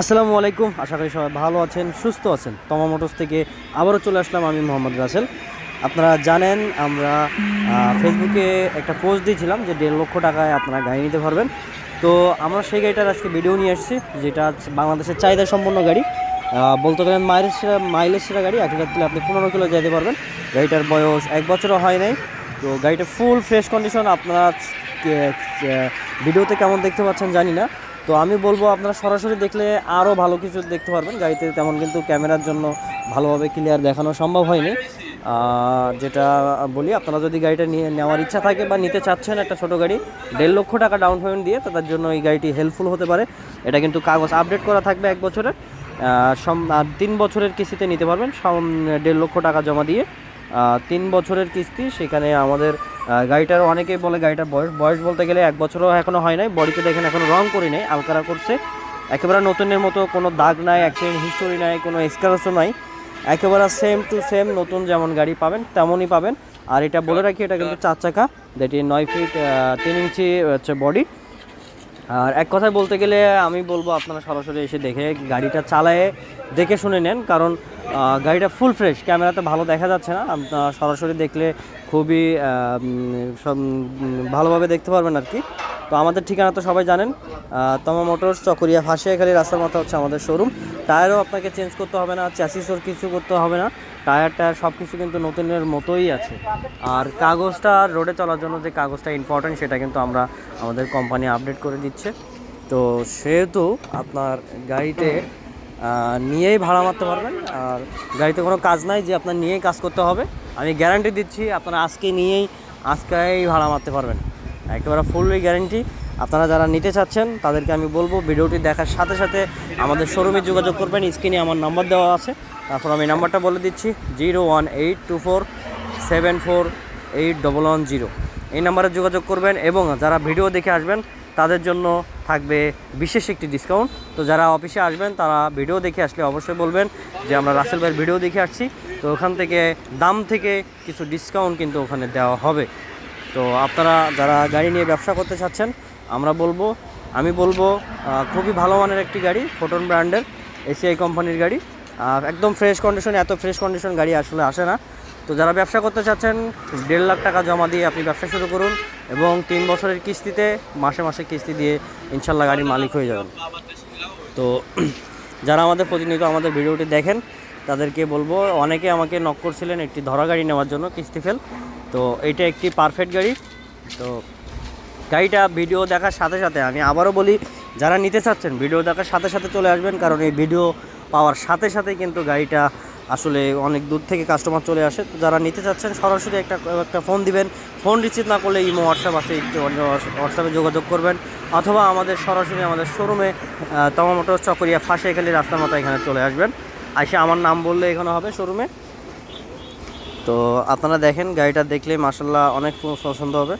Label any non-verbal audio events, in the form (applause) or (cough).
আসসালামু আলাইকুম, আশা করি সবাই ভালো আছেন, সুস্থ আছেন। তমা মোটরস থেকে আবারও চলে আসলাম আমি মোহাম্মদ রাসেল। আপনারা জানেন, আমরা ফেসবুকে একটা পোস্ট দিয়েছিলাম যে দেড় লক্ষ টাকায় আপনারা গাড়ি নিতে পারবেন। তো আমরা সেই গাড়িটার আজকে ভিডিও নিয়ে এসেছি যেটা বাংলাদেশের চাহিদা সম্পন্ন গাড়ি বলতে গেলেন মাইলেজ সেরা সেরা গাড়ি এক হাজার আপনি পনেরো কিলো যেতে পারবেন। গাড়িটার বয়স এক বছরও হয় নাই। তো গাড়িটা ফুল ফ্রেশ কন্ডিশন আপনারা ভিডিওতে কেমন দেখতে পাচ্ছেন জানি না। তো আমি বলব আপনারা সরাসরি দেখলে আরও ভালো কিছু দেখতে পারবেন। গাড়িতে তেমন কিন্তু ক্যামেরার জন্য ভালোভাবে ক্লিয়ার দেখানো সম্ভব হয়নি। যেটা বলি, আপনারা যদি গাড়িটা নিয়ে নেওয়ার ইচ্ছা থাকে বা নিতে চাচ্ছেন একটা ছোটো গাড়ি, দেড় লক্ষ টাকা ডাউন পেমেন্ট দিয়ে তার জন্য এই গাড়িটি হেল্পফুল হতে পারে। এটা কিন্তু কাগজ আপডেট করা থাকবে এক বছরের। সম- তিন বছরের কিস্তিতে নিতে পারবেন। দেড় লক্ষ টাকা জমা দিয়ে। তিন বছরের কিস্তি, সেখানে আমাদের গাড়িটার অনেকেই বলে গাড়িটার বয়স বয়স বলতে গেলে এক বছরও এখনও হয় নাই বডিতে দেখেন এখনও রং করি নাই, আলকারা করছে। একেবারে নতুনের মতো কোনো দাগ নাই অ্যাক্সিডেন্ট হিস্টোরি নাই, কোনো স্ক্র্যাচও নাই। একেবারে সেম টু সেম নতুন যেমন গাড়ি পাবেন, তেমনই পাবেন। আর এটা বলে রাখি, এটা কিন্তু চার চাকা যেটি নয় ফিট তিন ইঞ্চি, হচ্ছে বডি আর এক কথায় বলতে গেলে আমি বলব আপনারা সরাসরি এসে দেখে গাড়িটা চালায়ে দেখে শুনে নেন, কারণ গাড়িটা ফুল ফ্রেশ ক্যামেরাতে ভালো দেখা যাচ্ছে না। সরাসরি দেখলে খুবই সব ভালোভাবে দেখতে পারবেন আর কি। তো আমাদের ঠিকানা তো সবাই জানেন তমা মোটরস, চকরিয়া ফাঁসিয়াখালী, রাস্তার মতো হচ্ছে আমাদের শোরুম টায়ারও আপনাকে চেঞ্জ করতে হবে না চ্যাসিসও কিছু করতে হবে না। টায়ার টায়ার সব কিছু কিন্তু নতুনের মতোই আছে। আর কাগজটা রোডে চলার জন্য যে কাগজটা ইম্পর্টেন্ট সেটা কিন্তু আমরা আমাদের কোম্পানি আপডেট করে দিচ্ছে। তো সেহেতু আপনার গাড়িতে নিয়েই ভাড়া মারতে পারবেন। আর গাড়িতে কোনো কাজ নাই যে আপনার নিয়েই কাজ করতে হবে। আমি গ্যারান্টি দিচ্ছি, আপনারা আজকে নিয়েই, আজকেই ভাড়া মারতে পারবেন। একেবারে ফুললি গ্যারান্টি আপনারা যারা নিতে চাচ্ছেন, তাদেরকে আমি বলব, ভিডিওটি দেখার সাথে সাথে আমাদের শোরুমে যোগাযোগ করবেন। স্ক্রিনে আমার নাম্বার দেওয়া আছে। তারপর আমি নাম্বারটা বলে দিচ্ছি, zero one eight two four seven four eight double one zero. এই নাম্বারে যোগাযোগ করবেন এবং যারা ভিডিও দেখে আসবেন, তাদের জন্য থাকবে বিশেষ একটি ডিসকাউন্ট তো যারা অফিসে আসবেন, তারা ভিডিও দেখে আসলে অবশ্যই বলবেন যে আমরা রাসেল ভাইয়ের ভিডিও দেখে আসছি। তো ওখান থেকে দাম থেকে কিছু ডিসকাউন্ট কিন্তু ওখানে দেওয়া হবে। তো আপনারা যারা গাড়ি নিয়ে ব্যবসা করতে চাচ্ছেন, আমরা বলব, আমি বলব খুবই ভালো মানের একটি গাড়ি ফোটন ব্র্যান্ডের এসিআই কোম্পানির গাড়ি। একদম ফ্রেশ কন্ডিশন এত ফ্রেশ কন্ডিশন গাড়ি আসলে আসে না। তো যারা ব্যবসা করতে চাচ্ছেন, দেড় লাখ টাকা জমা দিয়ে আপনি ব্যবসা শুরু করুন এবং তিন বছরের কিস্তিতে মাসে মাসে কিস্তি দিয়ে ইনশাল্লাহ গাড়ির মালিক হয়ে যাবেন। তো (clears throat) যারা আমাদের প্রতিনিয়ত আমাদের ভিডিওটি দেখেন, তাদেরকে বলব, অনেকে আমাকে নক করছিলেন একটি ধরা গাড়ি নেওয়ার জন্য, কিস্তি ফেল তো এইটা একটি পারফেক্ট গাড়ি। তো গাড়িটা ভিডিও দেখার সাথে সাথে আমি আবারও বলি, যারা নিতে চাচ্ছেন ভিডিও দেখার সাথে সাথে চলে আসবেন, কারণ এই ভিডিও পাওয়ার সাথে সাথে কিন্তু গাড়িটা আসলে অনেক দূর থেকে কাস্টমার চলে আসে। তো যারা নিতে চাচ্ছেন, সরাসরি একটা একটা ফোন দিবেন। ফোন রিসিভ না করলে ইমো হোয়াটসঅ্যাপ আছে হোয়াটসঅ্যাপে যোগাযোগ করবেন। অথবা আমাদের সরাসরি আমাদের শোরুমে তমা মোটর চকরিয়া ফাঁসিয়াখালী রাস্তার মতো এখানে চলে আসবেন। এসে আমার নাম বললে এখানে হবে শোরুমে তো আপনারা দেখেন, গাড়িটা দেখলে মাসাল্লাহ অনেক পছন্দ হবে।